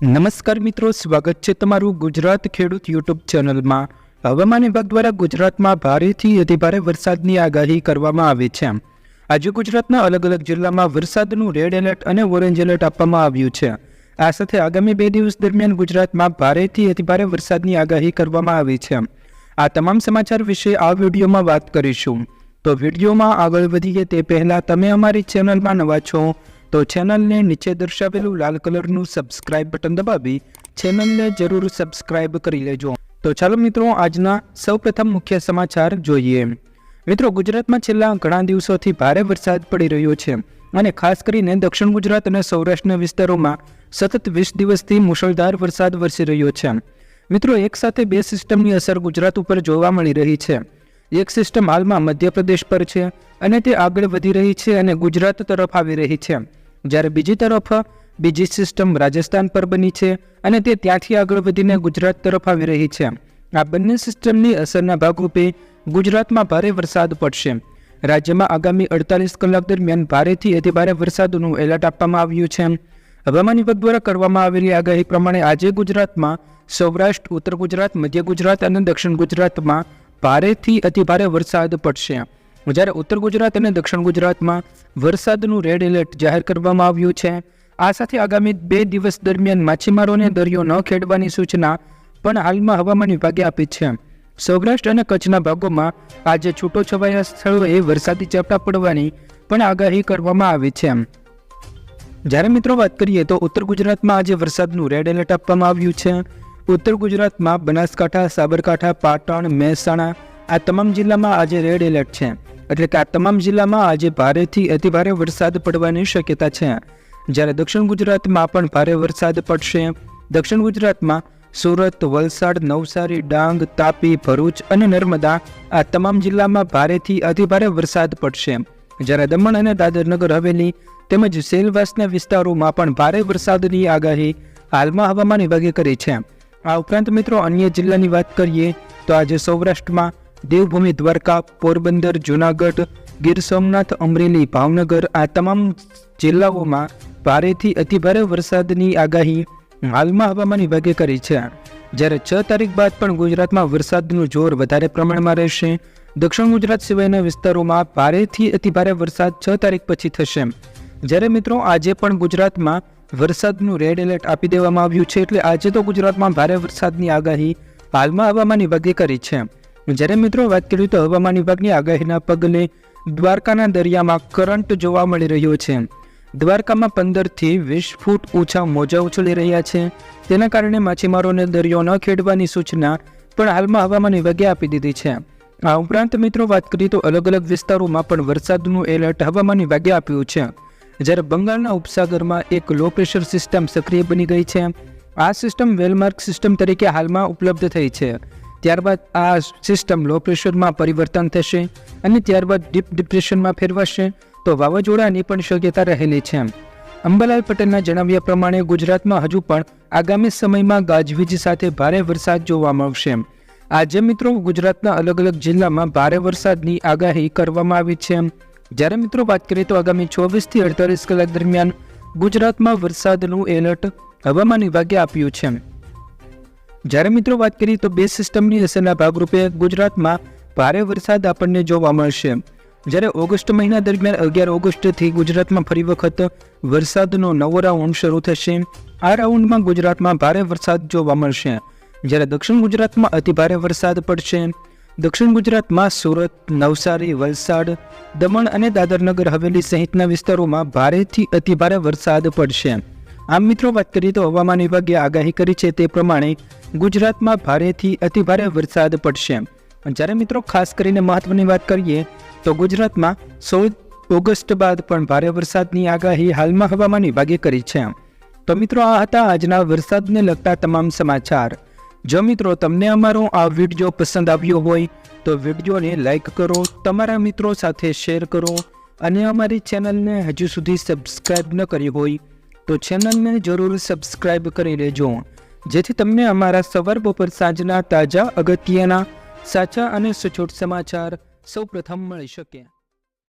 નમસ્કાર મિત્રો, સ્વાગત છે તમારું ગુજરાત ખેડૂત યુટ્યુબ ચેનલમાં. હવામાન વિભાગ દ્વારા ગુજરાતમાં ભારેથી અતિભારે વરસાદની આગાહી કરવામાં આવી છે. આજે ગુજરાતના અલગ અલગ જિલ્લામાં વરસાદનું રેડ એલર્ટ અને ઓરેન્જ એલર્ટ આપવામાં આવ્યું છે. આ સાથે આગામી બે દિવસ દરમિયાન ગુજરાતમાં ભારેથી અતિભારે વરસાદની આગાહી કરવામાં આવી છે. આ તમામ સમાચાર વિશે આ વિડીયોમાં વાત કરીશું. તો વિડીયોમાં આગળ વધીએ તે પહેલાં તમે અમારી ચેનલમાં નવા છો તો ચેનલને નીચે દર્શાવેલું લાલ કલરનું સબસ્ક્રાઇબ બટન દબાવી ચેનલને જરૂર સબસ્ક્રાઇબ કરી લેજો. તો ચાલો મિત્રો આજના સૌપ્રથમ મુખ્ય સમાચાર જોઈએ. મિત્રો ગુજરાતમાં છેલ્લા ઘણા દિવસોથી ભારે વરસાદ પડી રહ્યો છે અને ખાસ કરીને દક્ષિણ ગુજરાત અને સૌરાષ્ટ્રના વિસ્તારોમાં સતત વીસ દિવસથી મુશળધાર વરસાદ વરસી રહ્યો છે. મિત્રો એકસાથે બે સિસ્ટમની અસર ગુજરાત ઉપર જોવા મળી રહી છે. એક સિસ્ટમ હાલમાં મધ્યપ્રદેશ પર છે અને તે આગળ વધી રહી છે અને ગુજરાત તરફ આવી રહી છે. જ્યારે બીજી તરફ બીજી સિસ્ટમ રાજસ્થાન પર બની છે અને તે ત્યાંથી આગળ વધીને ગુજરાત તરફ આવી રહી છે. આ બંને સિસ્ટમની અસરના ભાગરૂપે ગુજરાતમાં ભારે વરસાદ પડશે. રાજ્યમાં આગામી અડતાલીસ કલાક દરમિયાન ભારેથી અતિભારે વરસાદનું એલર્ટ આપવામાં આવ્યું છે. હવામાન વિભાગ દ્વારા કરવામાં આવેલી આગાહી પ્રમાણે આજે ગુજરાતમાં સૌરાષ્ટ્ર, ઉત્તર ગુજરાત, મધ્ય ગુજરાત અને દક્ષિણ ગુજરાતમાં ભારેથી અતિભારે વરસાદ પડશે. જ્યારે ઉત્તર ગુજરાત અને દક્ષિણ ગુજરાતમાં વરસાદનું રેડ એલર્ટ જાહેર કરવામાં આવ્યું છે, આ સાથે આગામી બે દિવસ દરમિયાન માછીમારોને દરિયો ન ખેડવાની સૂચના પણ હાલમાં હવામાન વિભાગે આપી છે. સૌરાષ્ટ્ર અને કચ્છના ભાગોમાં આજે છૂટોછવાયા સ્થળોએ વરસાદી ઝાપટા પડવાની પણ આગાહી કરવામાં આવી છે. જ્યારે મિત્રો વાત કરીએ તો ઉત્તર ગુજરાતમાં આજે વરસાદનું રેડ એલર્ટ આપવામાં આવ્યું છે. ઉત્તર ગુજરાતમાં બનાસકાંઠા, સાબરકાંઠા, પાટણ, મહેસાણા આ તમામ જિલ્લામાં આજે રેડ એલર્ટ છે. એટલે કે આ તમામ જિલ્લામાં આજે ભારેથી અતિભારે વરસાદ પડવાની શક્યતા છે. જ્યારે દક્ષિણ ગુજરાતમાં પણ ભારે વરસાદ પડશે. દક્ષિણ ગુજરાતમાં સુરત, વલસાડ, નવસારી, ડાંગ, તાપી, ભરૂચ અને નર્મદા આ તમામ જિલ્લામાં ભારેથી અતિભારે વરસાદ પડશે. જ્યારે દમણ અને દાદરનગર હવેલી તેમજ સેલવાસના વિસ્તારોમાં પણ ભારે વરસાદની આગાહી હાલમાં હવામાન વિભાગે કરી છે. આ ઉપરાંત મિત્રો અન્ય જિલ્લાની વાત કરીએ તો આજે સૌરાષ્ટ્રમાં દેવભૂમિ દ્વારકા, પોરબંદર, જૂનાગઢ, ગીર સોમનાથ, અમરેલી, ભાવનગર આ તમામ જિલ્લાઓમાં ભારેથી અતિભારે વરસાદની આગાહી હાલમાં હવામાન વિભાગે કરી છે. જ્યારે છ તારીખ બાદ પણ ગુજરાતમાં વરસાદનું જોર વધારે પ્રમાણમાં રહેશે. દક્ષિણ ગુજરાત સિવાયના વિસ્તારોમાં ભારેથી અતિભારે વરસાદ છ તારીખ પછી થશે. જ્યારે મિત્રો આજે પણ ગુજરાતમાં વરસાદનું રેડ એલર્ટ આપી દેવામાં આવ્યું છે, એટલે આજે તો ગુજરાતમાં ભારે વરસાદની આગાહી હાલમાં હવામાન વિભાગે કરી છે. જ્યારે મિત્રો વાત કરીએ તો હવામાન વિભાગની આગાહીના પગલે દ્વારકાના દરિયામાં કરંટ જોવા મળી રહ્યો છે. દ્વારકામાં પંદરથી વીસ ફૂટ ઊંચા મોજા ઉછળી રહ્યા છે. તેના કારણે માછીમારોને દરિયો ન ખેડવાની સૂચના પણ હાલમાં હવામાન વિભાગે આપી દીધી છે. આ ઉપરાંત મિત્રો વાત કરીએ તો અલગ અલગ વિસ્તારોમાં પણ વરસાદનું એલર્ટ હવામાન વિભાગે આપ્યું છે. જ્યારે બંગાળના ઉપસાગરમાં એક લો પ્રેશર સિસ્ટમ સક્રિય બની ગઈ છે. આ સિસ્ટમ વેલમાર્ક સિસ્ટમ તરીકે હાલમાં ઉપલબ્ધ થઈ છે. ત્યારબાદ આ સિસ્ટમ લો પ્રેશરમાં પરિવર્તન થશે અને ત્યારબાદ ડીપ ડિપ્રેશનમાં ફેરવાશે, તો વાવાઝોડાની પણ શક્યતા રહેલી છે. અંબાલાલ પટેલના જણાવ્યા પ્રમાણે ગુજરાતમાં હજુ પણ આગામી સમયમાં ગાજવીજ સાથે ભારે વરસાદ જોવા મળશે. આજે મિત્રો ગુજરાતના અલગ અલગ જિલ્લામાં ભારે વરસાદની આગાહી કરવામાં આવી છે. જ્યારે મિત્રો વાત કરીએ તો આગામી ચોવીસથી અડતાલીસ કલાક દરમિયાન ગુજરાતમાં વરસાદનું એલર્ટ હવામાન વિભાગે આપ્યું છે. જ્યારે મિત્રો વાત કરીએ તો બે સિસ્ટમની અસરના ભાગરૂપે ગુજરાતમાં ભારે વરસાદ આપણને જોવા મળશે. જ્યારે ઓગસ્ટ મહિના દરમિયાન અગિયાર ઓગસ્ટથી ગુજરાતમાં ફરી વખત વરસાદનો નવો રાઉન્ડ શરૂ થશે. આ રાઉન્ડમાં ગુજરાતમાં ભારે વરસાદ જોવા મળશે. જ્યારે દક્ષિણ ગુજરાતમાં અતિભારે વરસાદ પડશે. દક્ષિણ ગુજરાતમાં સુરત, નવસારી, વલસાડ, દમણ અને દાદરનગર હવેલી સહિતના વિસ્તારોમાં ભારેથી અતિભારે વરસાદ પડશે. આમ મિત્રો, વાત કરીએ તો હવામાન વિભાગે આગાહી કરી છે તે પ્રમાણે ગુજરાતમાં ભારેથી અતિભારે વરસાદ પડશે. જ્યારે મિત્રો, ખાસ કરીને મહત્વની વાત કરીએ, તો ગુજરાતમાં સોળ ઓગસ્ટ બાદ પણ ભારે વરસાદની આગાહી હાલમાં હવામાન વિભાગે કરી છે. તો મિત્રો, આ હતા આજના વરસાદને લગતા તમામ સમાચાર. જો મિત્રો, તમને અમારો આ વીડિયો પસંદ આવ્યો હોય, તો વિડીયોને લાઇક કરો, તમારા મિત્રો સાથે શેર કરો, અને અમારી ચેનલને હજુ સુધી સબસ્ક્રાઈબ ન કરી હોય તો ચેનલને જરૂર સબસ્ક્રાઇબ કરી લેજો. જેથી તમને અમારા સવાર બપોર સાંજના તાજા અગત્યના સાચા અને સચોટ સમાચાર સૌપ્રથમ મળી શકે.